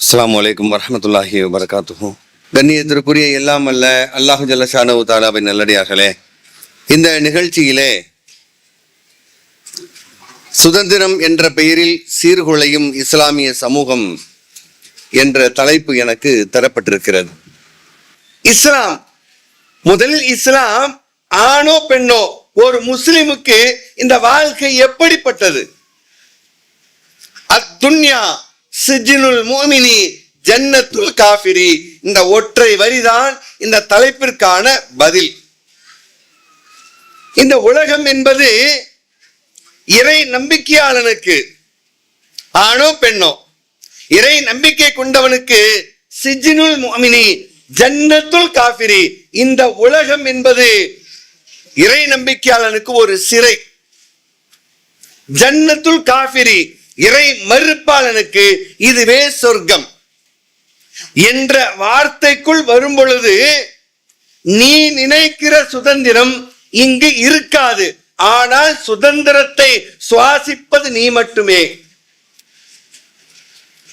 அஸ்லாம் வலைக்கம் வரமத்துல்லாஹி வபரகாத்துஹு கண்ணியத்திற்குரிய எல்லாம் அல்ல அல்லாஹு ஜல்லஷானவு தாலாவின் நல்லடியார்களே. இந்த நிகழ்ச்சியிலே சுதந்திரம் என்ற பெயரில் சீர்குலையும் இஸ்லாமிய சமூகம் என்ற தலைப்பு எனக்கு தரப்பட்டிருக்கிறது. இஸ்லாம் முதலில் இஸ்லாம் ஆணோ பெண்ணோ ஒரு முஸ்லிமுக்கு இந்த வாழ்க்கை எப்படிப்பட்டது? அத்துன்யா சிஜினுல் மோமினி ஜன்னத்துல் காஃபிரி. இந்த ஒற்றை வரிதான் இந்த தலைப்பிற்கான பதில். இந்த உலகம் என்பது இறை நம்பிக்கையாளனுக்கு ஆணோ பெண்ணோ இறை நம்பிக்கை கொண்டவனுக்கு சிஜினுல் மோமினி ஜன்னத்துல் காஃபிரி. இந்த உலகம் என்பது இறை நம்பிக்கையாளனுக்கு ஒரு சிறை. ஜன்னத்துல் காஃபிரி இறை மறுப்பாளனுக்கு இதுவே சொர்க்கம். என்ற வார்த்தைக்குள் வரும் பொழுது நீ நினைக்கிற சுதந்திரம் இங்கு இருக்காது. ஆனால் சுதந்திரத்தை சுவாசிப்பது நீ மட்டுமே.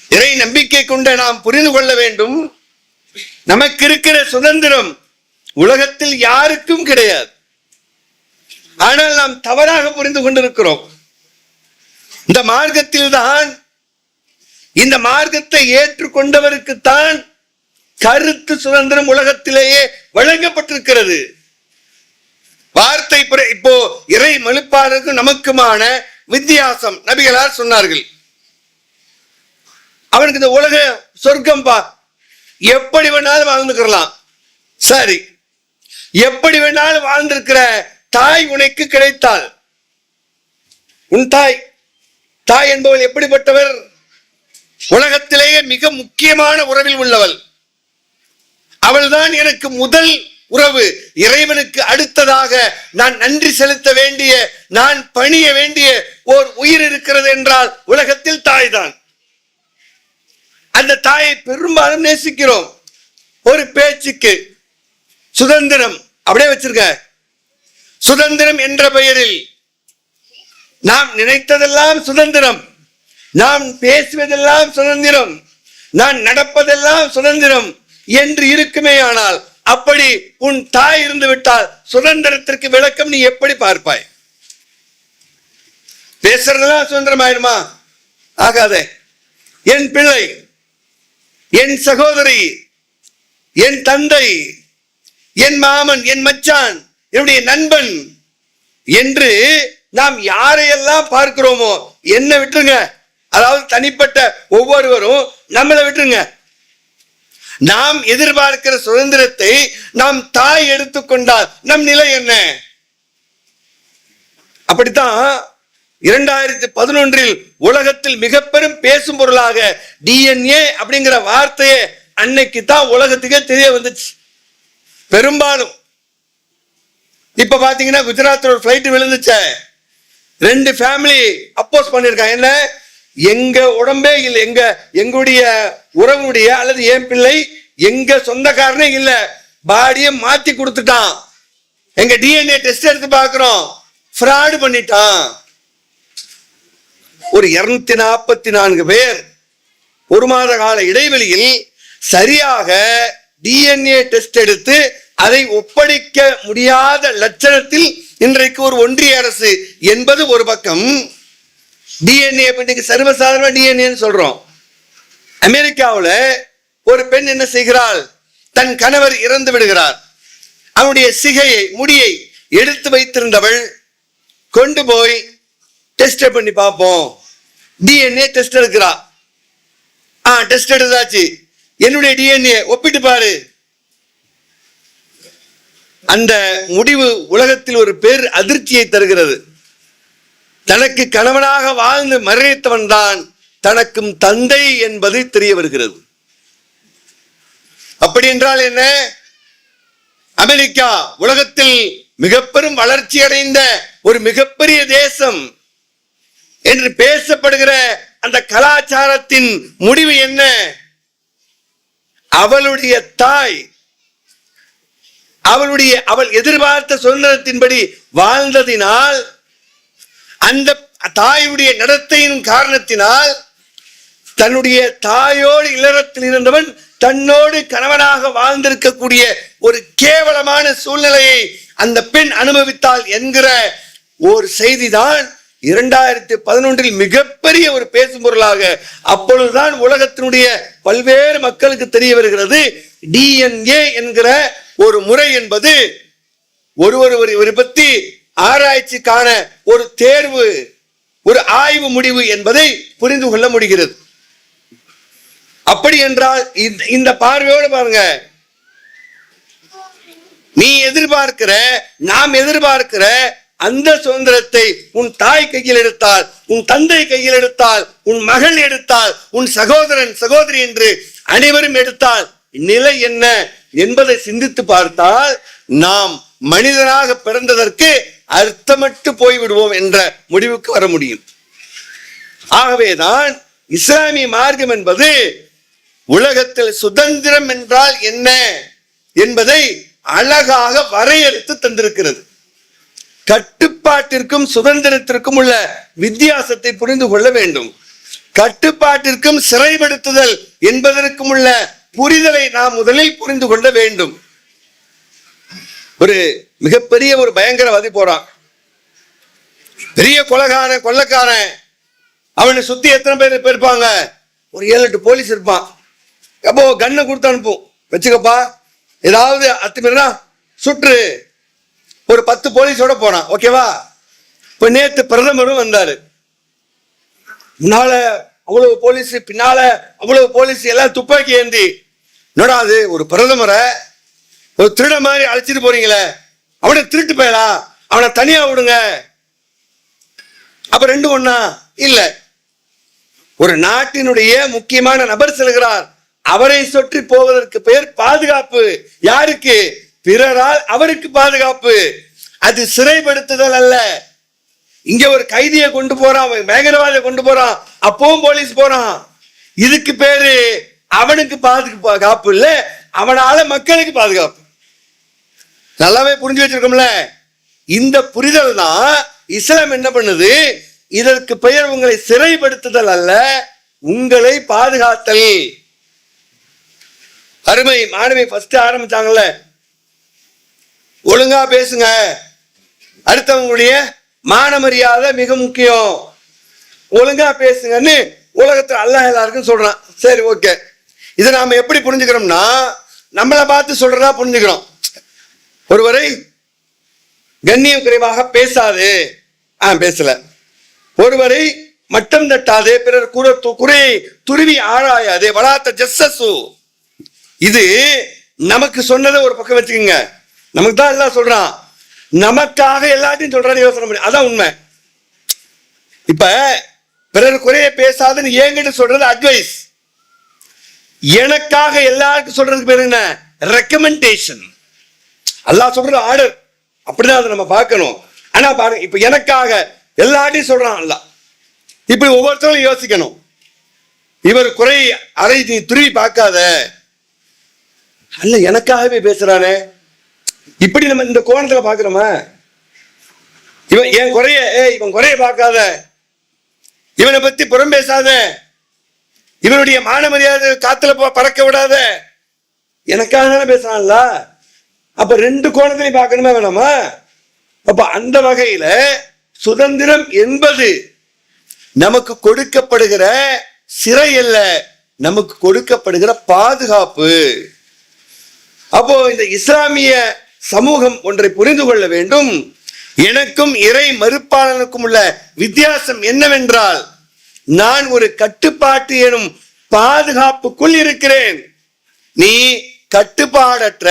இறை நம்பிக்கை கொண்ட நாம் புரிந்து கொள்ள வேண்டும். நமக்கு இருக்கிற சுதந்திரம் உலகத்தில் யாருக்கும் கிடையாது. ஆனால் நாம் தவறாக புரிந்து கொண்டிருக்கிறோம். இந்த மார்க்கத்தில் தான் இந்த மார்க்கத்தை ஏற்றுக்கொண்டவருக்குத்தான் கருத்து சுதந்திரம் உலகத்திலேயே வழங்கப்பட்டிருக்கிறது. வார்த்தை இப்போ இறை மலுப்பாளருக்கும் நமக்குமான வித்தியாசம். நபிகளார் சொன்னார்கள் அவனுக்கு இந்த உலக சொர்க்கம் பா எப்படி வேணாலும் வாழ்ந்துக்கிறலாம். சரி எப்படி வேணாலும் வாழ்ந்திருக்கிற தாய் உனக்கு கிடைத்தால் உன் தாய் தாய் என்பவள் எப்படிப்பட்டவர்? உலகத்திலேயே மிக முக்கியமான உறவில் உள்ளவள். அவள்தான் எனக்கு முதல் உறவு. இறைவனுக்கு அடுத்ததாக நான் நன்றி செலுத்த வேண்டிய நான் பணிய வேண்டிய ஓர் உயிர் இருக்கிறது என்றால் உலகத்தில் தாய்தான். அந்த தாயை பெரும்பாலும் நேசிக்கிறோம். ஒரு பேச்சுக்கு. சுதந்திரம். அப்படியே வச்சிருக்க. சுதந்திரம் என்ற பெயரில். நாம் நினைத்ததெல்லாம் சுதந்திரம். நாம் பேசுவதெல்லாம் சுதந்திரம். நான் நடப்பதெல்லாம் சுதந்திரம் என்று இருக்குமே ஆனால் அப்படி உன் தாய் இருந்து விட்டால் சுதந்திரத்திற்கு விளக்கம் நீ எப்படி பார்ப்பாய்? பேசுறதெல்லாம் சுதந்திரம் ஆயிடுமா ஆகாதே. என் பிள்ளை என் சகோதரி என் தந்தை என் மாமன் என் மச்சான் என்னுடைய நண்பன் என்று நாம் யாரையெல்லாம் பார்க்கிறோமோ என்ன விட்டுருங்க. அதாவது தனிப்பட்ட ஒவ்வொருவரும் நம்மளை விட்டுருங்க. நாம் எதிர்பார்க்கிற சுதந்திரத்தை நாம் தாய் எடுத்துக்கொண்டால் நம் நிலை என்ன? அப்படித்தான் இரண்டாயிரத்தி பதினொன்றில் உலகத்தில் மிக பெரும் பேசும் பொருளாக டிஎன்ஏ அப்படிங்கிற வார்த்தையே அன்னைக்கு தான் உலகத்துக்கே தெரிய வந்துச்சு. பெரும்பாலும். இப்ப பாத்தீங்கன்னா குஜராத்தில் ஒரு ஃபிளைட் விழுந்துச்சே. ரெண்டு ஃபேமிலி அப்போஸ் பண்ணியிருக்காங்க என்ன? எங்க உடம்பே இல்லை எங்க எங்களுடைய உறவுடைய அல்லது என் பிள்ளை எங்க சொந்தக்காரனே இல்ல. பாடியை மாத்தி கொடுத்துட்டான். எங்க டிஎன்ஏ டெஸ்ட் எடுத்து பார்க்குறோம். ஃப்ராடு பண்ணிட்டான். ஒரு இருநூத்தி நாற்பத்தி நான்கு பேர் ஒரு மாத கால இடைவெளியில் சரியாக டிஎன்ஏ டெஸ்ட் எடுத்து அதை ஒப்படைக்க முடியாத லட்சணத்தில் இன்றைக்கு ஒரு ஒன்றிய அரசு என்பது ஒரு பக்கம் டிஎன்ஏ இன்னைக்கு சர்வசாதாரண டிஎன்ஏன்னு சொல்றோம். அமெரிக்காவில் ஒரு பெண் என்ன செய்கிறாள்? தன் கணவர் இறந்து விடுகிறார். அவனுடைய சிகையை முடியை எடுத்து வைத்திருந்தவள் கொண்டு போய் டெஸ்ட் பண்ணி பார்ப்போம். டிஎன்ஏ டெஸ்ட் எடுக்கிறா. ஆ டெஸ்ட் எடுத்தாச்சு. என்னுடைய டிஎன்ஏ ஒப்பிட்டு பாரு. அந்த முடிவு உலகத்தில் ஒரு பேர் அதிர்ச்சியை தருகிறது. தனக்கு கணவனாக வாழ்ந்து மறைத்தவன் தான் தனக்கும் தந்தை என்பது தெரிய வருகிறது. அப்படி என்றால் என்ன? அமெரிக்கா உலகத்தில் மிக பெரும் வளர்ச்சி அடைந்த ஒரு மிகப்பெரிய தேசம் என்று பேசப்படுகிற அந்த கலாச்சாரத்தின் முடிவு என்ன? அவளுடைய தாய் அவளுடைய அவள் எதிர்பார்த்த சுதந்திரத்தின்படி வாழ்ந்ததினால் அந்த தாயுடைய நடத்தையின் காரணத்தினால் தன்னுடைய தாயோடு இல்லறத்தில் இருந்தவன் தன்னோடு கணவனாக வாழ்ந்திருக்கக்கூடிய ஒரு கேவலமான சூழ்நிலையை அந்த பெண் அனுபவித்தாள் என்கிற ஒரு செய்திதான் இரண்டாயிரத்தி பதினொன்றில் மிகப்பெரிய ஒரு பேசும் பொருளாக அப்பொழுதுதான் உலகத்தினுடைய பல்வேறு மக்களுக்கு தெரிய வருகிறது. டிஎன்ஏ என்கிற ஒரு முறை என்பது ஒருவர் ஒரு பற்றி ஆராய்ச்சிக்கான ஒரு தேர்வு ஒரு ஆய்வு முடிவு என்பதை புரிந்து கொள்ள முடிகிறது. அப்படி என்றால் இந்த- இந்த பார்வையோடு பாருங்க. நீ எதிர்பார்க்கிற நாம் எதிர்பார்க்கிற அந்த சுதந்திரத்தை உன் தாய் கையில் எடுத்தால் உன் தந்தை கையில் எடுத்தால் உன் மகள் எடுத்தால் உன் சகோதரன் சகோதரி என்று அனைவரும் எடுத்தால் நிலை என்ன? என்பதை சிந்தித்து பார்த்தால் நாம் மனிதனாக பிறந்ததற்கு அர்த்தமட்டு போய்விடுவோம் என்ற முடிவுக்கு வர முடியும். ஆகவேதான் இஸ்லாமிய மார்க்கம் என்பது உலகத்தில் சுதந்திரம் என்றால் என்ன என்பதை அழகாக வரையறுத்து தந்திருக்கிறது. கட்டுப்பாட்டிற்கும் சுதந்திரத்திற்கும் உள்ள வித்தியாசத்தை புரிந்து கொள்ள வேண்டும். கட்டுப்பாட்டிற்கும் சிறைப்படுத்துதல் என்பதற்கும் உள்ள புரிதலை நாம் முதலில் புரிந்து கொள்ள வேண்டும். ஒரு மிகப்பெரிய ஒரு பயங்கரவாதி போறான். பெரிய கொலகாரன் கொள்ளக்காரன். அவனை சுத்தி எத்தனை பேர் போயிருப்பாங்க இருப்பாங்க? ஒரு ஏழு எட்டு போலீஸ் இருப்பான். அப்போ கண்ணை கொடுத்து அனுப்பும். வச்சுக்கப்பா ஏதாவது அத்துமீறினா சுற்று. ஒரு பத்து போலீஸோட போனான் ஓகேவா இப்ப நேத்து பிரதமரும் வந்தாரு. முன்னால அவ்வளவு போலீஸ் பின்னால அவ்வளவு போலீஸ் எல்லாம் துப்பாக்கி ஏந்தி என்னடா அது ஒரு பிரதமரை ஒரு திருட மாதிரி அழைச்சிட்டு போறீங்களே? அவனை திருட்டு போயலா? அவனை தனியா விடுங்க. அப்ப ரெண்டு ஒண்ணா? இல்ல. ஒரு நாட்டினுடைய முக்கியமான நபர் செல்கிறார். அவரை சுற்றி போவதற்கு பெயர் பாதுகாப்பு. யாருக்கு? பிறரால் அவருக்கு பாதுகாப்பு. அது சிறைப்படுத்துதல் அல்ல. இங்க ஒரு கைதியை கொண்டு போறான் அவன் பயங்கரவாதியை கொண்டு போறான். அப்பவும் போலீஸ் போறான். இதுக்கு பேரு அவனுக்கு பாதுகாப்பு இல்ல அவனால மக்களுக்கு பாதுகாப்பு. நல்லாவே புரிஞ்சு வச்சிருக்கோம்ல? இந்த புரிதல் தான் இஸ்லாம் என்ன பண்ணுது? இதற்கு பெயர் உங்களை சிறைப்படுத்துதல் அல்ல உங்களை பாதுகாத்தல். அருமை மாணவி ஃபர்ஸ்ட் ஆரம்பிச்சாங்கல்ல? ஒழுங்கா பேசுங்க. அடுத்தவங்களுடைய மான மரியாதை மிக முக்கியம். ஒழுங்கா பேசுங்கன்னு உலகத்துல அல்லாஹ் எல்லாருக்கும் சொல்றான். சரி ஓகே. இதை நாம் எப்படி புரிஞ்சுக்கிறோம்னா நம்மளை பார்த்து சொல்றதா புரிஞ்சுக்கிறோம். ஒருவரை கண்ணியம் குறைவாக பேசாது. ஆ பேசல. ஒருவரை மட்டம் தட்டாதே பிறர் குற குறையை துருவி ஆராயாது. வளாத்த ஜஸ்ஸசு. இது நமக்கு சொன்னதை ஒரு பக்கம் வச்சுக்கோங்க. நமக்கு தான் எல்லாம் சொல்றான். நமக்காக எல்லாத்தையும் சொல்றாரு யோசனை பண்ணி அதான் உண்மை. இப்ப பிறர் குறைய பேசாதுன்னு ஏங்கிட்டு சொல்றது அட்வைஸ் எனக்காக எல்லாருக்கும் சொல்றதுக்கு பேர் என்ன? ரெக்கமெண்டேஷன் அல்லாஹ் சொல்ற ஆர்டர் அப்படிதான் அதை நம்ம பார்க்கணும். ஆனா பாருங்க இப்ப எனக்காக எல்லார்ட்டையும் சொல்றான் அல்ல இப்படி ஒவ்வொருத்தரும் யோசிக்கணும். இவர் குறை அறை நீ துருவி பார்க்காத. அல்ல எனக்காகவே பேசுறானே. இப்படி நம்ம இந்த கோணத்துல பாக்குறோமா இவன் என் குறைய ஏய் இவன் குறைய பார்க்காத. இவனை பத்தி புறம் பேசாத. இவனுடைய மான மரியாதை காத்துல போ- பறக்க விடாத. எனக்காக தானே பேசுறான்ல? அப்ப ரெண்டு கோணத்திலையும் பார்க்கணுமா வேணாமா? அப்ப அந்த வகையில சுதந்திரம் என்பது நமக்கு கொடுக்கப்படுகிற சிறை அல்ல நமக்கு கொடுக்கப்படுகிற பாதுகாப்பு. அப்போ இந்த இஸ்லாமிய சமூகம் ஒன்றை புரிந்து கொள்ள வேண்டும். எனக்கும் இறை மறுப்பாளனுக்கும் உள்ள வித்தியாசம் என்னவென்றால் நான் ஒரு கட்டுப்பாட்டு எனும் பாதுகாப்புக்குள் இருக்கிறேன். நீ கட்டுப்பாடற்ற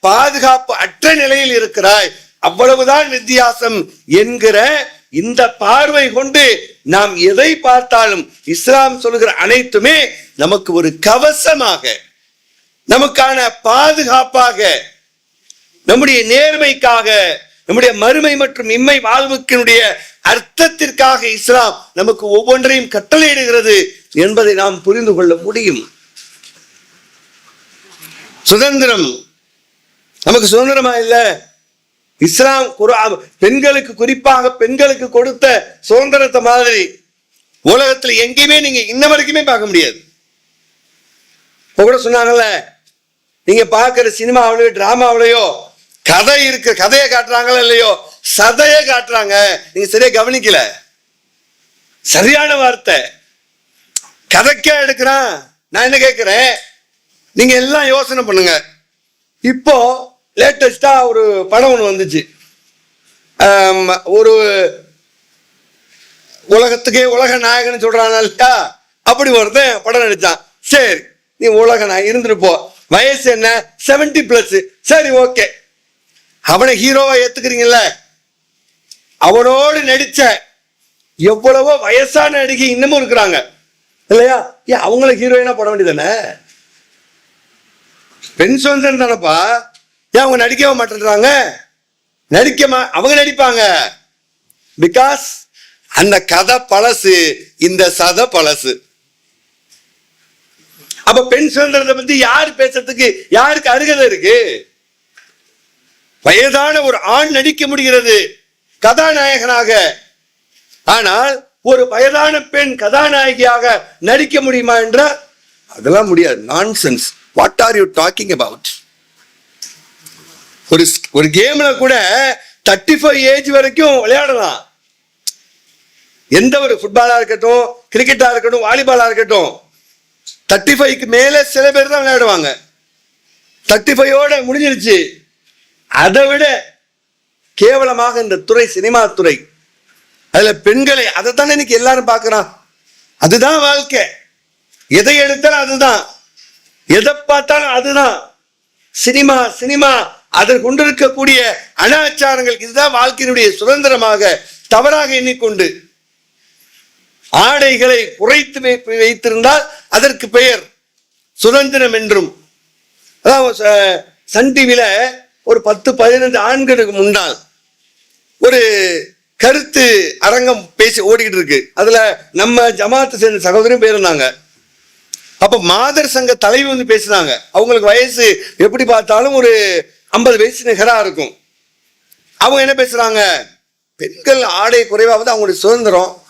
பாதுகாப்பு அற்ற நிலையில் இருக்கிறாய். அவ்வளவுதான் வித்தியாசம் என்கிற இந்த பார்வை கொண்டு நாம் எதை பார்த்தாலும் இஸ்லாம் சொல்கிற அனைத்துமே நமக்கு ஒரு கவசமாக நமக்கான பாதுகாப்பாக நம்முடைய நேர்மைக்காக நம்முடைய மறுமை மற்றும் இம்மை வாழ்வுக்கினுடைய அர்த்தத்திற்காக இஸ்லாம் நமக்கு ஒவ்வொன்றையும் கட்டளையிடுகிறது என்பதை நாம் புரிந்து கொள்ள முடியும். சுதந்திரம். நமக்கு சுதந்திரமா இல்ல? இஸ்லாம் பெண்களுக்கு குறிப்பாக பெண்களுக்கு கொடுத்த சுதந்திரத்தை மாதிரி உலகத்துல எங்கேயுமே நீங்க இன்ன வரைக்குமே பார்க்க முடியாது. இப்ப கூட சொன்னாங்கல்ல நீங்க பார்க்குற சினிமாவிலையோ டிராமாவிலையோ கதை இருக்கு. கதையை காட்டுறாங்களோ இல்லையோ? சதையை காட்டுறாங்க. நீங்க சரியா கவனிக்கல. சரியான வார்த்தை. கதைக்கே எடுக்கிறான். நான் என்ன கேட்கிறேன் நீங்க எல்லாம் யோசனை பண்ணுங்க. இப்போ லேட்டஸ்டா ஒரு படம் ஒன்று வந்துச்சு. ஒரு உலகத்துக்கே உலக நாயகன் சொல்றான் இல்லையா? அப்படி ஒருத்தன் படம் நடிச்சான். சரி நீ உலக நாயகன் இருந்துட்டு போ. வயசு என்ன? 70 பிளஸ் சரி ஓகே அவனை ஹீரோவா ஏத்துக்கிறீங்கல்ல? அவனோடு நடிச்ச எவ்வளவோ வயசான நடிகை இன்னமும் இருக்கிறாங்க. இல்லையா? ஏன் அவங்கள ஹீரோயினா போட வேண்டியதானே பெண் சுதந்திரம் தானப்பா? ஏன் அவங்க நடிக்கவே மாட்டேன்றாங்க? நடிக்க அவங்க நடிப்பாங்க. பிகாஸ் அந்த கதை பழசு இந்த சத பழசு. அப்ப பெண் சுதந்திரத்தை பத்தி யார் பேசுறதுக்கு யாருக்கு அருகதை இருக்கு? வயதான ஒரு ஆண் நடிக்க முடிகிறது கதாநாயகனாக. ஆனால் ஒரு வயதான பெண் கதாநாயகியாக நடிக்க முடியுமா என்றால் அதெல்லாம் முடியாது. Nonsense what are you talking about ஒரு ஒரு கேம்ல கூட தேர்ட்டி ஃபைவ் ஏஜ் வரைக்கும் விளையாடலாம். எந்த ஒரு ஃபுட்பாலா இருக்கட்டும் கிரிக்கெட்டா இருக்கட்டும் வாலிபாலா இருக்கட்டும் தேர்ட்டி ஃபைவ்க்கு மேலே சில பேர் தான் விளையாடுவாங்க. தேர்ட்டி ஃபைவோட முடிஞ்சிருச்சு. அதை விட கேவலமாக இந்த துறை சினிமா துறை அதுல பெண்களை அதை தானே இன்னைக்கு எல்லாரும் பார்க்கறான். அதுதான் வாழ்க்கை. எதை எடுத்தாலும் அதுதான். எதை பார்த்தாலும் அதுதான். சினிமா சினிமா அதை கொண்டிருக்கக்கூடிய அனாச்சாரங்கள் இதுதான் வாழ்க்கையினுடைய சுதந்திரமாக தவறாக எண்ணிக்கொண்டு ஆடைகளை குறைத்து வைத்திருந்தால் அதற்கு பெயர் சுதந்திரம் என்றும். அதாவது ச- சன் டிவியில ஒரு பத்து பதினைந்து ஆண்களுக்கு முன்னால் ஒரு கருத்து அரங்கம் பேசி ஓடிக்கிட்டு இருக்கு. அதுல நம்ம ஜமாத்தை சேர்ந்த சகோதரியும் போயிருந்தாங்க அப்ப மாதர் சங்க தலைவி வந்து பேசினாங்க. அவங்களுக்கு வயசு எப்படி பார்த்தாலும் ஒரு ஐம்பது வயசு நிகரா இருக்கும். அவங்க என்ன பேசுறாங்க? பெண்கள் ஆடை குறைவாவது அவங்களுடைய சுதந்திரம்.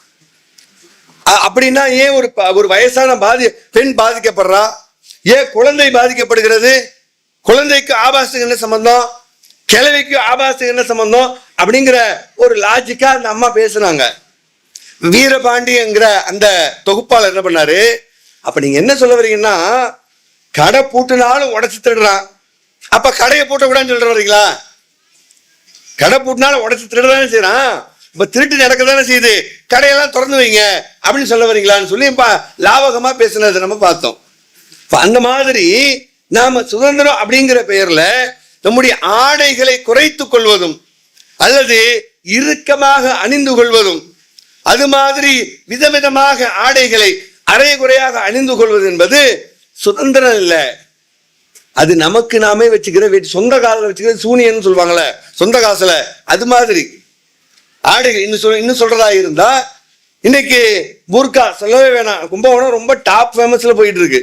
அ- அப்படின்னா ஏன் ஒரு ப- ஒரு வயசான பாதி பெண் பாதிக்கப்படுறா? ஏன் குழந்தை பாதிக்கப்படுகிறது? குழந்தைக்கு ஆபாசத்துக்கு என்ன சம்பந்தம்? கிழவிக்கு ஆபாசத்துக்கு என்ன சம்பந்தம்? அப்படிங்கிற ஒரு லாஜிக்கா அந்த அம்மா பேசுனாங்க. வீரபாண்டிங்கிற அந்த தொகுப்பாளர் என்ன பண்ணாரு? அப்ப நீங்க என்ன சொல்ல வரீங்கன்னா கடை பூட்டினாலும் உடச்சு திருடுறான். அப்ப கடையை பூட்ட கூடாதுன்னு சொல்ற வரீங்களா கடை பூட்டினாலும் உடச்சு திருடுறான்னு செய்யறான் இப்ப திருட்டு நடக்க தானே செய்யுது. கடையெல்லாம் திறந்து வைங்க. அப்படின்னு சொல்ல வரீங்களான்னு சொல்லி இப்ப லாவகமா பேசுனதை நம்ம பார்த்தோம். அந்த மாதிரி நாம சுதந்திரம் அப்படிங்கிற பெயர்ல நம்முடைய ஆடைகளை குறைத்துக் கொள்வதும் அல்லது இறுக்கமாக அணிந்து கொள்வதும் அது மாதிரி விதவிதமாக ஆடைகளை அரைகுறையாக அணிந்து கொள்வது என்பது சுதந்திரம் இல்லை. அது நமக்கு நாமே வச்சுக்கிற சொந்த காலில் வச்சுக்கிற சூனியன்னு சொல்லுவாங்கல்ல சொந்த காசுல அது மாதிரி. ஆடைகள் இன்னும் சொல் இன்னும் சொல்றதா இருந்தா இன்னைக்கு புர்கா சொல்லவே வேணாம் கும்பகோணம் ரொம்ப டாப் ஃபேமஸ்ல போயிட்டு இருக்கு.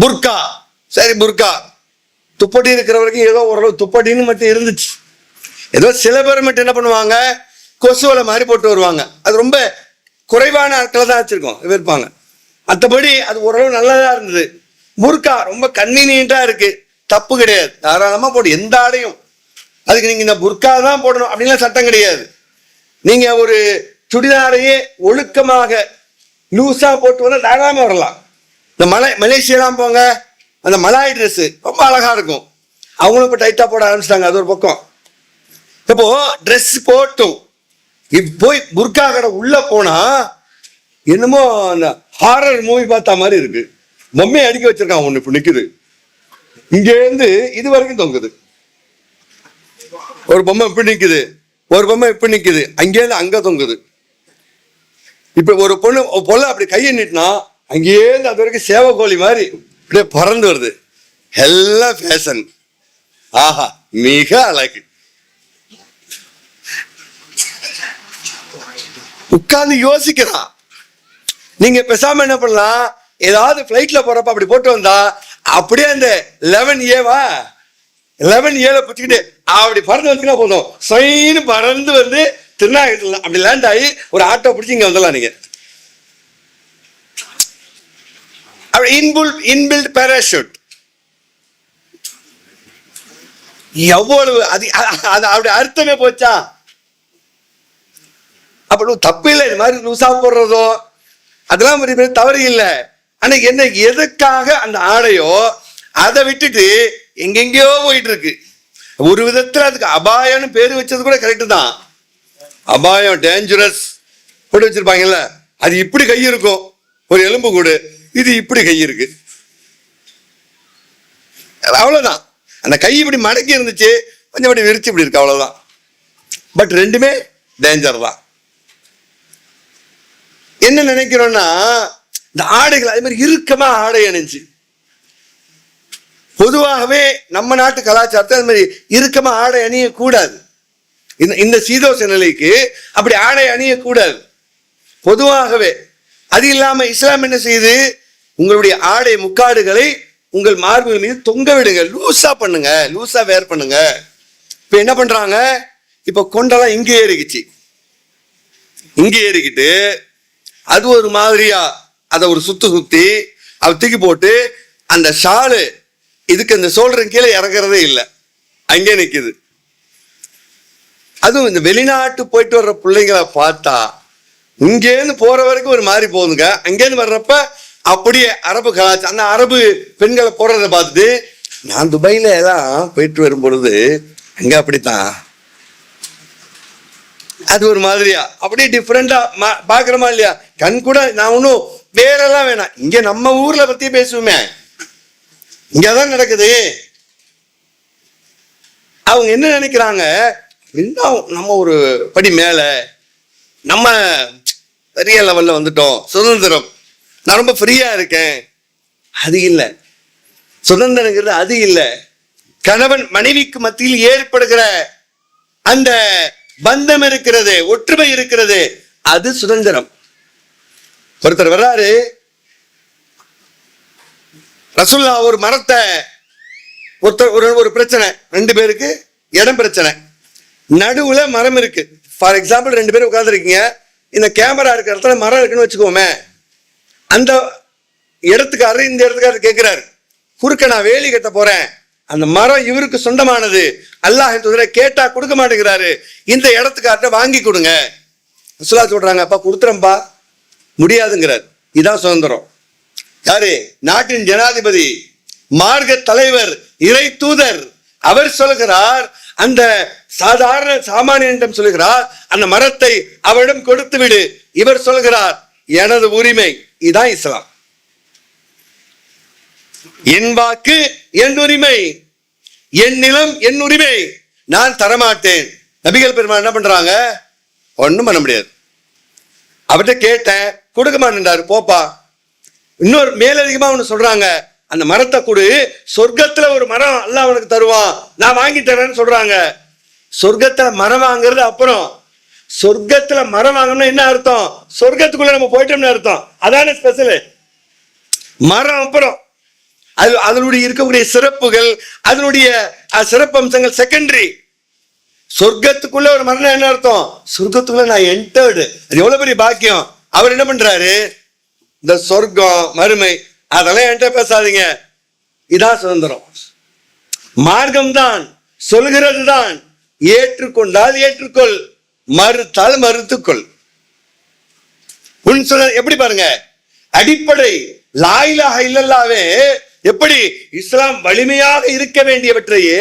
புர்கா. சரி புர்கா. துப்பட்டி இருக்கிற வரைக்கும் ஏதோ ஓரளவு துப்பட்டின்னு மட்டும் இருந்துச்சு. ஏதோ சில பேர் மட்டும் என்ன பண்ணுவாங்க? கொசுவலை மாதிரி போட்டு வருவாங்க. அது ரொம்ப குறைவான ஆட்களை தான் வச்சிருக்கோம் இருப்பாங்க மற்றபடி அது ஓரளவு நல்லதா இருந்தது. புர்கா ரொம்ப கன்வீனியண்டா இருக்கு. தப்பு கிடையாது. தாராளமா போடு எந்த ஆடையும். அதுக்கு நீங்க இந்த புர்கா தான் போடணும் அப்படின்லாம் சட்டம் கிடையாது. நீங்க ஒரு சுடிதாரையே ஒழுக்கமாக லூஸா போட்டு வந்தால் தாராளமா வரலாம். இந்த மலை மலேசியாலாம் போங்க அந்த மலாய் ட்ரெஸ்ஸு ரொம்ப அழகா இருக்கும். அவங்களும் இப்போ டைட்டா போட ஆரம்பிச்சிட்டாங்க அது ஒரு பக்கம். இப்போ ட்ரெஸ் போட்டும். இப்ப போய் புர்கா கடை உள்ள போனா என்னமோ அந்த ஹாரர் மூவி பார்த்த மாதிரி இருக்கு. பொம்மையை அடிக்க வச்சிருக்கான் ஒண்ணு இப்ப நிக்குது. இங்கேருந்து இது வரைக்கும் தொங்குது. ஒரு பொம்மை இப்படி நிக்குது. ஒரு பொம்மை இப்படி நிக்குது. அங்கேருந்து அங்க தொங்குது. இப்ப ஒரு பொண்ணு ஒரு பொண்ணு அப்படி கையை நீட்டினா அங்கேருந்து அது வரைக்கும் சேவக்கோழி மாதிரி அப்படியே பறந்து வருது. எல்லாம் ஃபேஷன் ஆஹா மிக அழகு. உட்கார்ந்து யோசிக்கிறான். நீங்க பேசாம என்ன பண்ணலாம்? ஏதாவது ஃபிளைட்ல போறப்ப அப்படி போட்டு வந்தா அப்படியே அந்த லெவன் ஏவா லெவன் ஏல பிடிச்சிக்கிட்டு அப்படி பறந்து வந்துக்கினா போதும். சொயின்னு பறந்து வந்து திருநாகத்தில் அப்படி லேண்ட் ஆகி ஒரு ஆட்டோ பிடிச்சி இங்க வந்துடலாம் நீங்க. அப்படி இன்பில் இன்பில்ட் பேராஷூட் எவ்வளவு அது அவருடைய அது அப்படி அர்த்தமே போச்சா? அப்படி தப்பு இல்லை இது மாதிரி லூசா போடுறதோ அதெல்லாம் ஒரு பெரிய தவறு இல்லை. ஆனா என்ன எதுக்காக அந்த ஆடையோ அதை விட்டுட்டு எங்கெங்கேயோ போயிட்டு இருக்கு ஒரு விதத்துல அதுக்கு அபாயம்னு பேர் வச்சது கூட கரெக்டு தான். அபாயம் டேஞ்சரஸ் போட்டு வச்சிருப்பாங்கல்ல. அது இப்படி கை இருக்கும். ஒரு எலும்பு கூடு. இது இப்படி கை இருக்கு. அவ்வளவுதான். அந்த கை இப்படி மடக்கி இருந்துச்சு கொஞ்சம் இப்படி விரிச்சு இப்படி இருக்கு அவ்வளவுதான். பட் ரெண்டுமே டேஞ்சர் தான். என்ன நினைக்கிறோம்னா இந்த ஆடைகள் அது மாதிரி இறுக்கமா ஆடை அணிஞ்சு பொதுவாகவே நம்ம நாட்டு கலாச்சாரத்தை அது மாதிரி இறுக்கமா ஆடை அணியக்கூடாது. இந்த இந்த சீதோஷ நிலைக்கு அப்படி ஆடை அணியக்கூடாது. பொதுவாகவே அது இல்லாம இஸ்லாம் என்ன செய்யுது? உங்களுடைய ஆடை முக்காடுகளை உங்கள் மார்புகள் மீது தொங்க விடுங்க. லூஸா பண்ணுங்க. லூஸா வேர் பண்ணுங்க. இப்ப என்ன பண்றாங்க? இப்ப கொண்டெல்லாம் இங்கே ஏறிக்குச்சு. இங்கே ஏறிக்கிட்டு அது ஒரு மாதிரியா? அதை ஒரு சுத்து சுத்தி அதை தூக்கி போட்டு அந்த ஷாலு இதுக்கு அந்த சோல்டரின் கீழே இறங்குறதே இல்லை. அங்கே நிற்குது அதுவும் இந்த வெளிநாட்டு போயிட்டு வர்ற பிள்ளைங்களை பார்த்தா இங்கேருந்து போற வரைக்கும் ஒரு மாதிரி போகுதுங்க. அங்கேருந்து வர்றப்ப அப்படியே அரபு கலாச்சாரம் அந்த அரபு பெண்களை போடுறத பார்த்துட்டு நான் துபாயில எல்லாம் போயிட்டு வரும் பொழுது அங்க அப்படித்தான்? அது ஒரு மாதிரியா? அப்படியே டிஃப்ரெண்டா பாக்குறோமா இல்லையா? கண் கூட நான் ஒன்றும் வேறெல்லாம் வேணாம். இங்க நம்ம ஊர்ல பத்தி பேசுவோமே. இங்கதான் நடக்குது. அவங்க என்ன நினைக்கிறாங்க? இன்னும் நம்ம ஒரு படி மேல நம்ம பெரிய லெவல்ல வந்துட்டோம். சுதந்திரம். நான் ரொம்ப ஃப்ரீயா இருக்கேன். அது இல்லை. சுதந்திரங்கிறது அது இல்லை. கணவன் மனைவிக்கு மத்தியில் ஏற்படுகிற அந்த பந்தம் இருக்கிறது ஒற்றுமை இருக்கிறது அது சுதந்திரம். ஒருத்தர் வர்றாரு. ரசுல்லா ஒரு மரத்தை ஒருத்தர் ஒரு ஒரு பிரச்சனை ரெண்டு பேருக்கு இடம் பிரச்சனை. நடுவுல மரம் இருக்கு. ஃபார் எக்ஸாம்பிள் ரெண்டு பேரும் உட்காந்துருக்கீங்க இந்த கேமரா இருக்கிற இடத்துல மரம் இருக்குன்னு வச்சுக்கோமே. அந்த இடத்துக்காரர் இந்த இடத்துக்காரர் கேட்கிறாரு குறுக்க நான் வேலி கட்ட போறேன். அந்த மரம் இவருக்கு சொந்தமானது. அல்லாஹ் தூதரை கேட்டா கொடுக்க மாட்டேங்கிறாரு. இந்த இடத்துக்கார்ட்ட வாங்கி கொடுங்க. ரசூலா சொல்றாங்க அப்பா கொடுத்துறேன்பா. முடியாதுங்கிறார். இதான் சுதந்திரம். யாரு? நாட்டின் ஜனாதிபதி மார்க்க தலைவர் இறை தூதர். அவர் சொல்கிறார் அந்த சாதாரண சாமானியனிடம் சொல்கிறார் அந்த மரத்தை அவரிடம் கொடுத்து விடு இவர் சொல்கிறார் எனது உரிமை. இதுதான் இஸ்லாம். என் வாக்கு என் உரிமை. என் நிலம் என் உரிமை. நான் தரமாட்டேன். நபிகள் பெருமாள் என்ன பண்றாங்க? ஒன்றும் பண்ண முடியாது. அவர்கிட்ட கேட்டேன். கொடுக்க மாட்டேன்டாரு போப்பா. இன்னொரு மேலதிகமா ஒன்று சொல்றாங்க. அந்த மரத்தை கொடு. சொர்க்கத்துல ஒரு மரம் அல்ல அவனுக்கு தருவான். நான் வாங்கி தரேன்னு சொல்றாங்க. சொர்க்கத்துல மரம் வாங்குறது அப்புறம் சொர்க்கத்துல மரம் வாங்கணும்னா என்ன அர்த்தம்? சொர்க்கத்துக்குள்ள நம்ம போயிட்டோம்னு அர்த்தம். அதான ஸ்பெஷல் மரம் அப்புறம். அது அதனுடைய இருக்கக்கூடிய சிறப்புகள் அதனுடைய சிறப்பு சிறப்பம்சங்கள் செகண்டரி சொர்க்கத்துக்குள்ள ஒரு மரணம் என்ன அர்த்தம்? சொர்க்கத்துக்குள்ள நான் என்டர்டு அது எவ்வளவு பெரிய பாக்கியம்? அவர் என்ன பண்றாரு? இந்த சொர்க்கம் மறுமை அதெல்லாம் என்கிட்ட பேசாதீங்க. இதான் சுதந்திரம். மார்க்கம் தான் சொல்கிறது தான் ஏற்றுக்கொண்டால் ஏற்றுக்கொள். மறுத்தால் மறுத்துக்கொள். உன் சொல்ல எப்படி பாருங்க? அடிப்படை லாயிலாக இல்லல்லாவே எப்படி இஸ்லாம் வலிமையாக இருக்க வேண்டியவற்றையே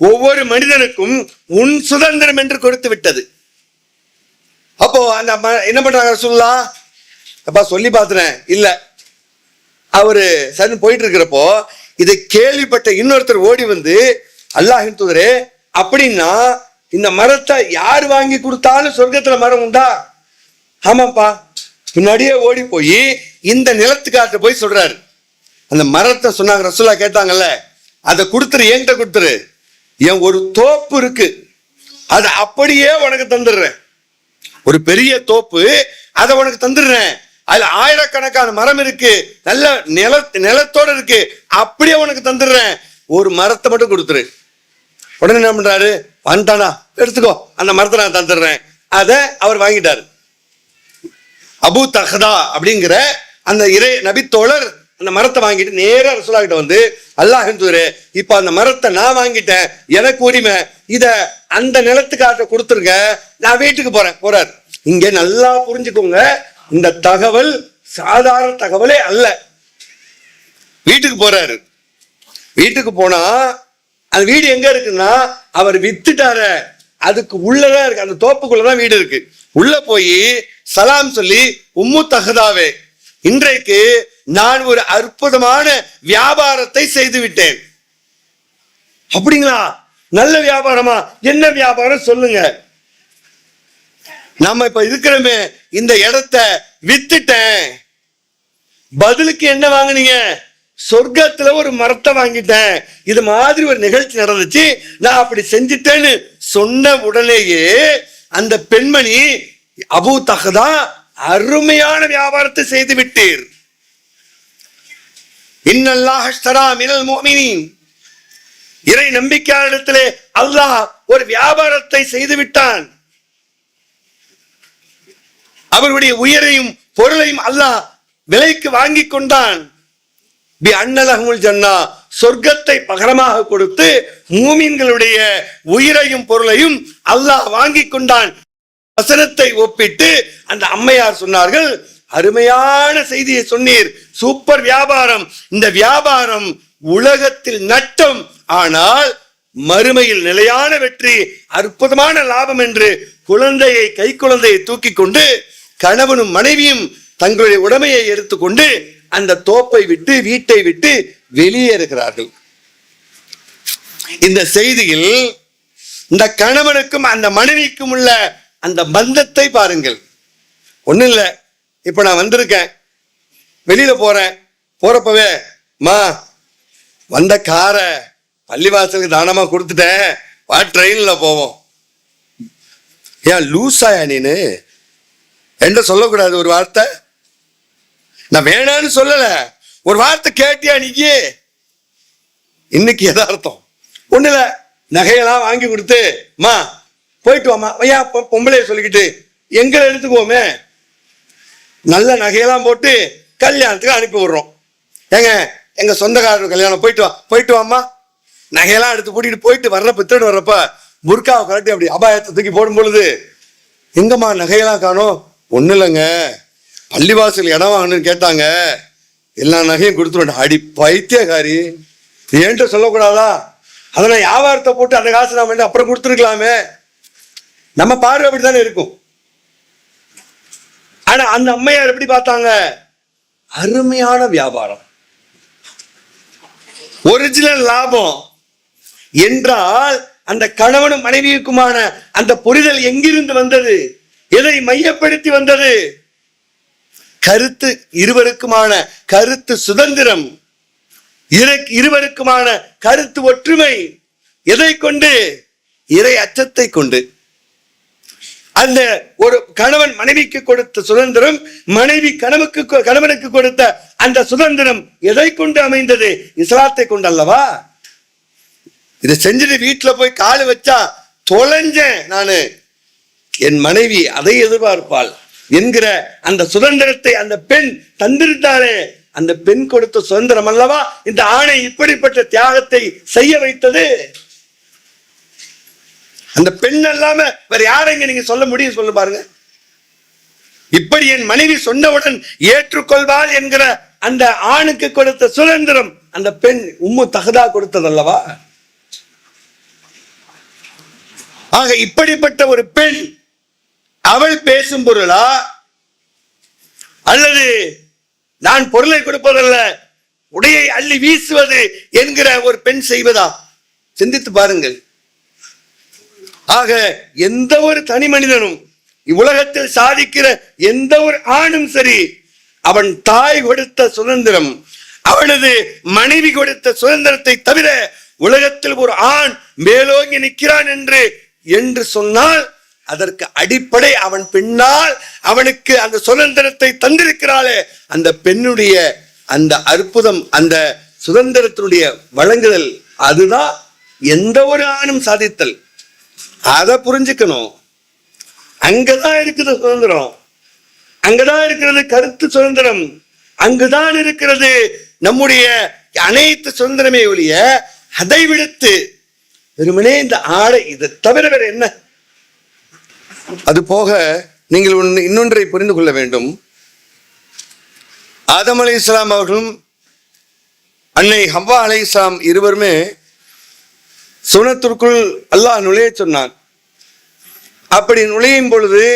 ஒவ்வொரு மனிதனுக்கும் உன் சுதந்திரம் என்று கொடுத்து விட்டது. அப்போ அந்த ம- என்ன பண்றாங்க சொல்லா அப்பா சொல்லி பார்த்துறேன் இல்ல. அவரு சரி போயிட்டு இருக்கிறப்போ இதை கேள்விப்பட்ட இன்னொருத்தர் ஓடி வந்து அல்லாஹின் தூதரே அப்படின்னா இந்த மரத்தை யார் வாங்கி கொடுத்தாலும் சொர்க்கத்துல மரம் உண்டா? ஆமாப்பா. பின்னாடியே ஓடி போய் இந்த நிலத்துக்கார்ட்ட போய் சொல்றாரு. அந்த மரத்தை சொன்னாங்க ரசூலா கேட்டாங்கல்ல அதை கொடுத்துரு என்கிட்ட கொடுத்துரு. என் ஒரு தோப்பு இருக்கு. அதை அப்படியே உனக்கு தந்துடுறேன். ஒரு பெரிய தோப்பு அதை உனக்கு தந்துடுறேன். அதுல ஆயிரக்கணக்கான மரம் இருக்கு. நல்ல நில நிலத்தோட இருக்கு. அப்படியே உனக்கு தந்துடுறேன். ஒரு மரத்தை மட்டும் கொடுத்துரு. உடனே என்ன பண்றாரு? வந்துட்டானா? எடுத்துக்கோ. அந்த மரத்தை நான் தந்துடுறேன். அதை அவர் வாங்கிட்டாரு. அபு தஹதா அப்படிங்கிற அந்த இறை நபித்தோழர் அந்த மரத்தை வாங்கிட்டு நேராக ரசூலாகிட்ட வந்து அல்லாஹ் இப்போ அந்த மரத்தை நான் வாங்கிட்டேன். எனக்கு உரிமை. இதை அந்த நிலத்துக்காட்ட கொடுத்துருங்க. நான் வீட்டுக்கு போகிறேன் போறார். இங்கே நல்லா புரிஞ்சுக்கோங்க. இந்த தகவல் சாதாரண தகவலே அல்ல. வீட்டுக்கு போறாரு. வீட்டுக்கு போனா அந்த வீடு எங்க இருக்குன்னா அவர் வித்துட்டார. அதுக்கு உள்ளதான் இருக்கு. அந்த தோப்புக்குள்ளதான் வீடு இருக்கு. உள்ள போய் சலாம் சொல்லி உம்மு தகதாவே இன்றைக்கு நான் ஒரு அற்புதமான வியாபாரத்தை செய்து விட்டேன். அப்படிங்களா? நல்ல வியாபாரமா? என்ன வியாபாரம் சொல்லுங்க. நம்ம இப்ப இருக்கிறோமே இந்த இடத்த வித்துட்டேன். பதிலுக்கு என்ன வாங்கினீங்க? சொர்க்கத்துல ஒரு மரத்தை வாங்கிட்டேன். இது மாதிரி ஒரு நிகழ்ச்சி நடந்துச்சு. நான் அப்படி செஞ்சிட்டேன்னு சொன்ன உடனேயே அந்த பெண்மணி அபு தகதா அருமையான வியாபாரத்தை செய்து விட்டீர். மினல் இறை நம்பிக்கையாளரிடத்திலே அல்லாஹ் ஒரு வியாபாரத்தை செய்து விட்டான். அவருடைய உயிரையும் பொருளையும் அல்லாஹ் விலைக்கு வாங்கி கொண்டான். பி அன்னலகமுல் ஜன்னா சொர்க்கத்தை பகரமாக கொடுத்து மூமின்களுடைய உயிரையும் பொருளையும் அல்லாஹ் வாங்கி கொண்டான். வசனத்தை ஒப்பிட்டு அந்த அம்மையார் சொன்னார்கள் அருமையான செய்தியை சொன்னீர் சூப்பர் வியாபாரம். இந்த வியாபாரம் உலகத்தில் நட்டம். ஆனால் மறுமையில் நிலையான வெற்றி அற்புதமான லாபம் என்று குழந்தையை கை குழந்தையை தூக்கி கொண்டு கணவனும் மனைவியும் தங்களுடைய உடமையை எடுத்துக்கொண்டு அந்த தோப்பை விட்டு வீட்டை விட்டு வெளியேறுகிறார்கள். இந்த செய்தியில் இந்த கணவனுக்கும் அந்த மனைவிக்கும் உள்ள அந்த பந்தத்தை பாருங்கள். ஒன்றும் இல்லை இப்போ நான் வந்திருக்கேன். வெளியில் போகிறேன் போகிறப்பவே மா வந்த காரை பள்ளிவாசலுக்கு தானமாக கொடுத்துட்டேன். வா ட்ரெயினில் போவோம். ஏன் லூசாயா நீனு? என்ன சொல்லக்கூடாது ஒரு வார்த்தை. நான் வேணான்னு சொல்லல. ஒரு வார்த்தை கேட்டியா நீக்கு இன்னைக்கு எதார்த்தம். ஒண்ணு இல்ல நகையெல்லாம் வாங்கி கொடுத்து மா போயிட்டு வாமா ஐயா பொம்பளைய சொல்லிக்கிட்டு எங்களை எடுத்துக்குவோமே நல்ல நகையெல்லாம் போட்டு கல்யாணத்துக்கு அனுப்பி விடுறோம். ஏங்க எங்க சொந்தக்காரர் கல்யாணம் போயிட்டு வா போயிட்டு வாமா நகையெல்லாம் எடுத்து கூட்டிட்டு போயிட்டு வர்றப்ப திருடு வர்றப்ப புர்காவை கலட்டி அப்படி அபாயத்தை தூக்கி போடும் பொழுது எங்கம்மா நகையெல்லாம் காணும்? ஒண்ணு இல்லைங்க பள்ளிவாசல் இடம் வாங்கணும்னு கேட்டாங்க. எல்லா நகையும் கொடுத்துருவேன் அடி பைத்தியகாரி ஏன்ட்டு ஏன்ட்ட சொல்லக்கூடாதா? அதை நான் வியாபாரத்தை போட்டு அந்த காசு நான் வந்து அப்புறம் கொடுத்துருக்கலாமே. நம்ம பார்வை அப்படித்தானே இருக்கும். ஆனா அந்த அம்மையார் எப்படி பார்த்தாங்க? அருமையான வியாபாரம். ஒரிஜினல் லாபம். என்றால் அந்த கணவனும் மனைவிக்குமான அந்த புரிதல் எங்கிருந்து வந்தது? எதை மையப்படுத்தி வந்தது? கருத்து இருவருக்குமான கருத்து சுதந்திரம் இருவருக்குமான கருத்து ஒற்றுமை எதை கொண்டு? இறை அச்சத்தை கொண்டு. அந்த ஒரு கணவன் மனைவிக்கு கொடுத்த சுதந்திரம் மனைவி கணவனுக்கு கணவனுக்கு கொடுத்த அந்த சுதந்திரம் எதை கொண்டு அமைந்தது? இஸ்லாத்தை கொண்டு அல்லவா இதை செஞ்சுட்டு வீட்டுல போய் காலு வச்சா தொலைஞ்சேன் நானு. என் மனைவி அதை எதிர்பார்ப்பாள். என்கிற அந்த சுதந்திரத்தை அந்த பெண் தந்திருந்தாளே அந்த பெண் கொடுத்த சுதந்திரம் அல்லவா? இந்த ஆணை இப்படிப்பட்ட தியாகத்தை செய்ய வைத்தது. அந்த பெண் அல்லாம வேற யாரைங்க நீங்க சொல்ல முடியும் சொல்ல பாருங்க. இப்படி என் மனைவி சொன்னவுடன் ஏற்றுக்கொள்வாள் என்கிற அந்த ஆணுக்கு கொடுத்த சுதந்திரம் அந்த பெண் உம்மு தகதா கொடுத்ததல்லவா ஆக இப்படிப்பட்ட ஒரு பெண் அவள் பேசும் பொருளா? அல்லது நான் பொருளை கொடுப்பதல்ல உடையை அள்ளி வீசுவது என்கிற ஒரு பெண் செய்வதா? சிந்தித்து பாருங்கள். ஆக எந்த ஒரு தனி மனிதனும் இவ்வுலகத்தில் சாதிக்கிற எந்த ஒரு ஆணும் சரி அவன் தாய் கொடுத்த சுதந்திரம் அவனது மனைவி கொடுத்த சுதந்திரத்தை தவிர உலகத்தில் ஒரு ஆண் மேலோங்கி நிற்கிறான் என்று என்று சொன்னால் அதற்கு அடிப்படை அவன் பின்னால் அவனுக்கு அந்த சுதந்திரத்தை தந்திருக்கிறாளே. அந்த பெண்ணுடைய அந்த அற்புதம் அந்த சுதந்திரத்தினுடைய வழங்குதல் அதுதான் எந்த ஒரு ஆணும் சாதித்தல். அதை புரிஞ்சுக்கணும். அங்கதான் இருக்குது சுதந்திரம். அங்கதான் இருக்கிறது கருத்து சுதந்திரம். அங்குதான் இருக்கிறது நம்முடைய அனைத்து சுதந்திரமே ஒழிய அதை விடுத்து. வெறுமனே இந்த ஆடை இதை தவிர வேற என்ன? அது போக நீங்கள் ஒன்று இன்னொன்றை புரிந்து கொள்ள வேண்டும். ஆதம் அலி இஸ்லாம் அவர்களும் அன்னை ஹவ்வா அலை இஸ்லாம் இருவருமே சுனத்திற்குள் அல்லாஹ் நுழைய சொன்னான். அப்படி நுழையும் பொழுது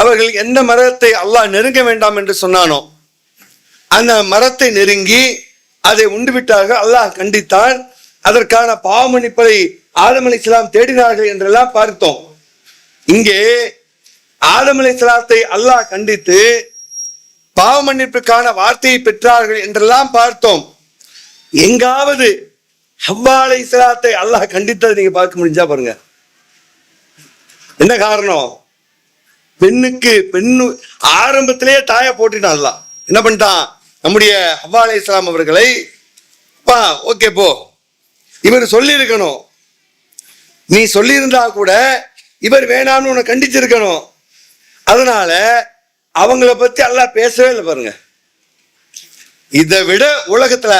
அவர்கள் எந்த மரத்தை அல்லாஹ் நெருங்க வேண்டாம் என்று சொன்னானோ அந்த மரத்தை நெருங்கி அதை உண்டு விட்டார்கள் அல்லாஹ் கண்டித்தான் அதற்கான பாவமன்னிப்பதை ஆதம் அலி இஸ்லாம் தேடினார்கள் என்றெல்லாம் பார்த்தோம். இங்கே ஆதம் அலி அல்லாஹ் கண்டித்து பாவ மன்னிப்புக்கான வார்த்தையை பெற்றார்கள் என்றெல்லாம் பார்த்தோம். எங்காவது ஹவ்வா அலை இஸ்லாத்தை அல்லாஹ் கண்டித்ததை நீங்க பார்க்க முடிஞ்சா பாருங்க. என்ன காரணம்? பெண்ணுக்கு பெண்ணு ஆரம்பத்திலேயே தாயை போட்டுட்டான் அல்லாஹ். என்ன பண்ணிட்டான்? நம்முடைய ஹவ்வா அலை இஸ்லாம் அவர்களை பா ஓகே போ. இவர் சொல்லியிருக்கணும். நீ சொல்லியிருந்தா கூட இவர் வேணாம்னு உன்னை கண்டிச்சிருக்கணும். அதனால அவங்கள பத்தி எல்லாம் பேசவே இல்லை பாருங்க. இதை விட உலகத்துல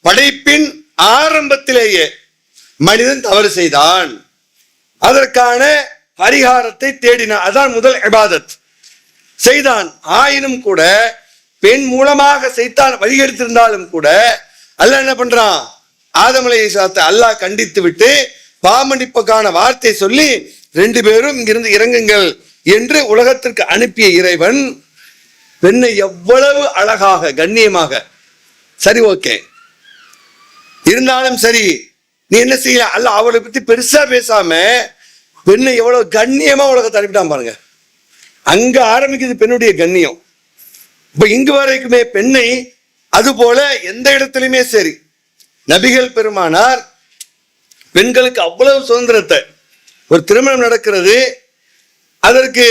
படைப்பின் ஆரம்பத்திலேயே மனிதன் தவறு செய்தான். அதற்கான பரிகாரத்தை தேடினான். அதான் முதல் இபாதத். செய்தான். ஆயினும் கூட பெண் மூலமாக செய்தான் வழிகெடுத்திருந்தாலும் கூட அல்ல என்ன பண்றான்? ஆதமலை சாத்தை அல்லாஹ் கண்டித்து விட்டு பாமணிப்புக்கான வார்த்தை சொல்லி ரெண்டு பேரும் இங்கிருந்து இறங்குங்கள் என்று உலகத்திற்கு அனுப்பிய இறைவன் பெண்ணை எவ்வளவு அழகாக கண்ணியமாக. சரி ஓகே. இருந்தாலும் சரி நீ என்ன செய்ய அல்ல அவளை பத்தி பெருசா பேசாம பெண்ணை எவ்வளவு கண்ணியமா உலகத்தை அனுப்பிட்டான் பாருங்க. அங்க ஆரம்பிக்குது பெண்ணுடைய கண்ணியம். இப்ப இங்கு வரைக்குமே பெண்ணை அது போல எந்த இடத்துலயுமே சரி. நபிகள் பெருமானார் பெண்களுக்கு அவ்வளவு சுதந்திரத்தை ஒரு திருமணம் நடக்கிறது அதற்கு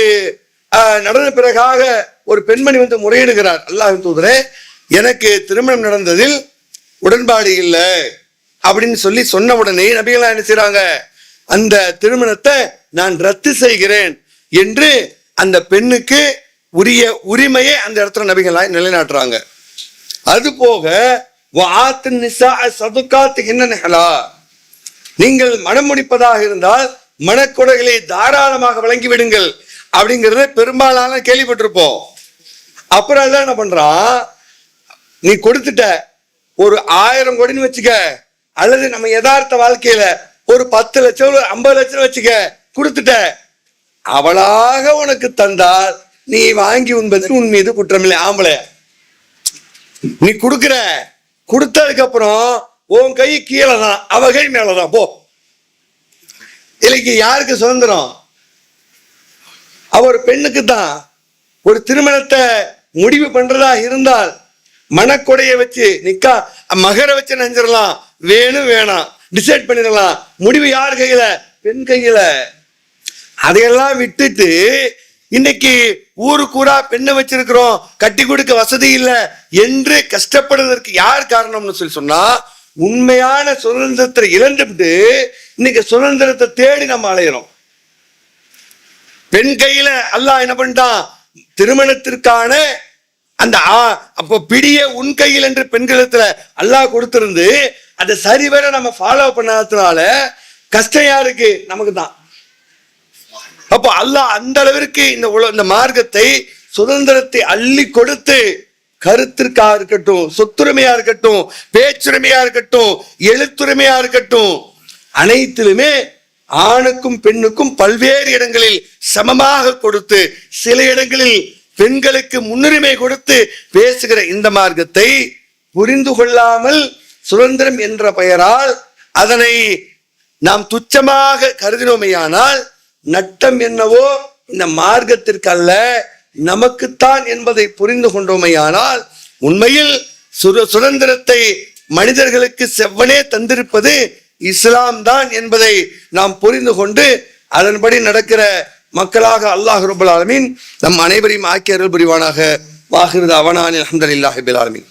நடந்த பிறகாக ஒரு பெண்மணி வந்து முறையிடுகிறார். அல்லாஹ் தூதரே எனக்கு திருமணம் நடந்ததில் உடன்பாடு இல்லை அப்படின்னு சொல்லி சொன்ன உடனே நபிகளாக என்ன செய்றாங்க? அந்த திருமணத்தை நான் ரத்து செய்கிறேன் என்று அந்த பெண்ணுக்கு உரிய உரிமையை அந்த இடத்துல நபிகளா நிலைநாட்டுறாங்க. அது போக நீங்கள் மனம் முடிப்பதாக இருந்தால் மனக்குடைகளை தாராளமாக வழங்கி விடுங்கள் அப்படிங்கறத பெரும்பாலான கேள்விப்பட்டிருப்போம். அப்புறம் எல்லாம் என்ன பண்றான் நீ கொடுத்துட்ட ஒரு ஆயிரம் கோடின்னு வச்சுக்க அல்லது நம்ம யதார்த்த வாழ்க்கையில ஒரு பத்து லட்சம் ஒரு ஐம்பது லட்சம் வச்சுக்க கொடுத்துட்ட. அவளாக உனக்கு தந்தால் நீ வாங்கி உண்பது உன் மீது குற்றமில்லை ஆம்பளை. நீ கொடுக்குற கொடுத்ததுக்கு அப்புறம் உன் கை கீழே தான் அவ கை மேலதான் போ. இன்னைக்கு யாருக்கு சுதந்திரம்? அவர் பெண்ணுக்கு தான் ஒரு திருமணத்தை முடிவு பண்றதா இருந்தால் மனக்கொடையை வச்சு நிக்கா மகரை வச்சு நெஞ்சிடலாம் வேணும் வேணாம். டிசைட் பண்ணிடலாம். முடிவு யார் கையில? பெண் கையில. அதையெல்லாம் விட்டுட்டு இன்னைக்கு ஊருக்கூரா பெண்ணை வச்சிருக்கிறோம். கட்டி கொடுக்க வசதி இல்லை. என்று கஷ்டப்படுவதற்கு யார் காரணம்னு சொல்லி சொன்னா உண்மையான சுதந்திரத்தை இழந்துட்டு இன்னைக்கு சுதந்திரத்தை தேடி நம்ம அலையிறோம். பெண் கையில அல்லாஹ் என்ன பண்ணிட்டான் திருமணத்திற்கான அந்த ஆ- அப்போ பிடிய உன் கையில் என்று பெண்களத்துல அல்லாஹ் கொடுத்திருந்து அதை சரிவர நம்ம ஃபாலோ பண்ணாததுனால கஷ்டம் யாருக்கு? நமக்கு தான். அப்போ அல்லாஹ் அந்த அளவிற்கு இந்த உல இந்த மார்க்கத்தை சுதந்திரத்தை அள்ளி கொடுத்து கருத்திற்கா இருக்கட்டும் சொத்துரிமையா இருக்கட்டும் பேச்சுரிமையா இருக்கட்டும் எழுத்துரிமையா இருக்கட்டும் அனைத்திலுமே ஆணுக்கும் பெண்ணுக்கும் பல்வேறு இடங்களில் சமமாக கொடுத்து சில இடங்களில் பெண்களுக்கு முன்னுரிமை கொடுத்து பேசுகிற இந்த மார்க்கத்தை புரிந்து கொள்ளாமல் சுதந்திரம் என்ற பெயரால் அதனை நாம் துச்சமாக கருதினோமையானால் நட்டம் என்னவோ இந்த மார்க்கத்திற்கு அல்ல நமக்குத்தான் என்பதை புரிந்து கொண்டோமையானால் உண்மையில் சுர- சுதந்திரத்தை மனிதர்களுக்கு செவ்வனே தந்திருப்பது இஸ்லாம் தான் என்பதை நாம் புரிந்து கொண்டு அதன்படி நடக்கிற மக்களாக அல்லாஹ் ரபுல் ஆலமீன் நம் அனைவரையும் ஆக்கிய அருள் புரிவானாக வாகிருத அவனானில் அஹமதுல்லாஹிபில் ஆலமீன்.